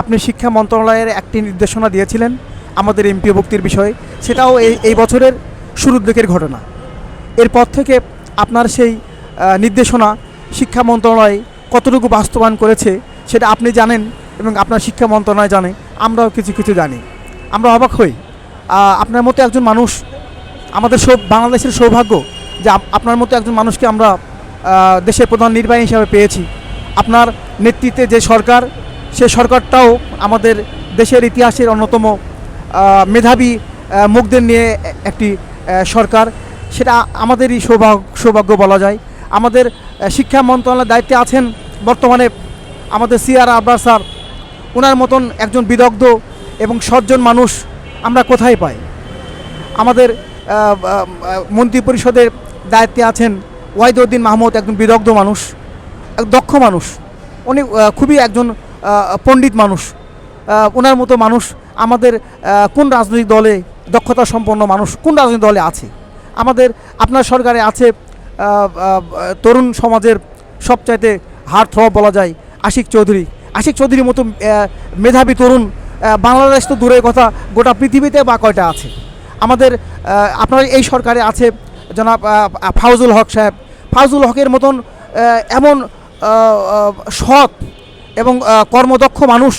আপনি শিক্ষা মন্ত্রণালয়ের একটি নির্দেশনা দিয়েছিলেন আমাদের এমপি ভক্তির বিষয়ে। সেটাও এই এই বছরের শুরুর দিকের ঘটনা। এরপর থেকে আপনার সেই নির্দেশনা শিক্ষা মন্ত্রণালয় কতটুকু বাস্তবায়ন করেছে সেটা আপনি জানেন এবং আপনার শিক্ষা মন্ত্রণালয় জানে, আমরাও কিছু কিছু জানি। আমরা অবাক হই। আপনার মতো একজন মানুষ, আমাদের সব বাংলাদেশের সৌভাগ্য যে আপনার মতো একজন মানুষকে আমরা দেশের প্রধান নির্বাহী হিসাবে পেয়েছি। আপনার নেতৃত্বে যে সরকার সে সরকারটাও আমাদের দেশের ইতিহাসের অন্যতম মেধাবী মুখদের নিয়ে একটি সরকার। সেটা আমাদেরই সৌভাগ্য সৌভাগ্য বলা যায়। আমাদের শিক্ষা মন্ত্রণালয়ের দায়িত্বে আছেন বর্তমানে আমাদের সিআর আবরার স্যার। ওনার মতন একজন বিদগ্ধ এবং সজ্জন মানুষ আমরা কোথায় পাই? আমাদের মন্ত্রী পরিষদের দায়িত্বে আছেন ওয়াহিদউদ্দিন মাহমুদ, একজন বিদগ্ধ মানুষ, এক দক্ষ মানুষ। উনি খুবই একজন পণ্ডিত মানুষ ওনার মতো মানুষ আমাদের কোন রাজনৈতিক দলে দক্ষতা সম্পন্ন মানুষ, কোন রাজনৈতিক দলে আছে? আমাদের, আপনার সরকারে আছে তরুণ সমাজের সবচাইতে হার থ্র বলা যায় আশিক চৌধুরী। আশিক চৌধুরীর মতো মেধাবী তরুণ বাংলাদেশ তো দূরের কথা, গোটা পৃথিবীতে বা কয়টা আছে? আমাদের আপনার এই সরকারে আছে জনাব ফাউজুল হক সাহেব। ফাউজুল হকের মতন এমন সৎ এবং কর্মদক্ষ মানুষ।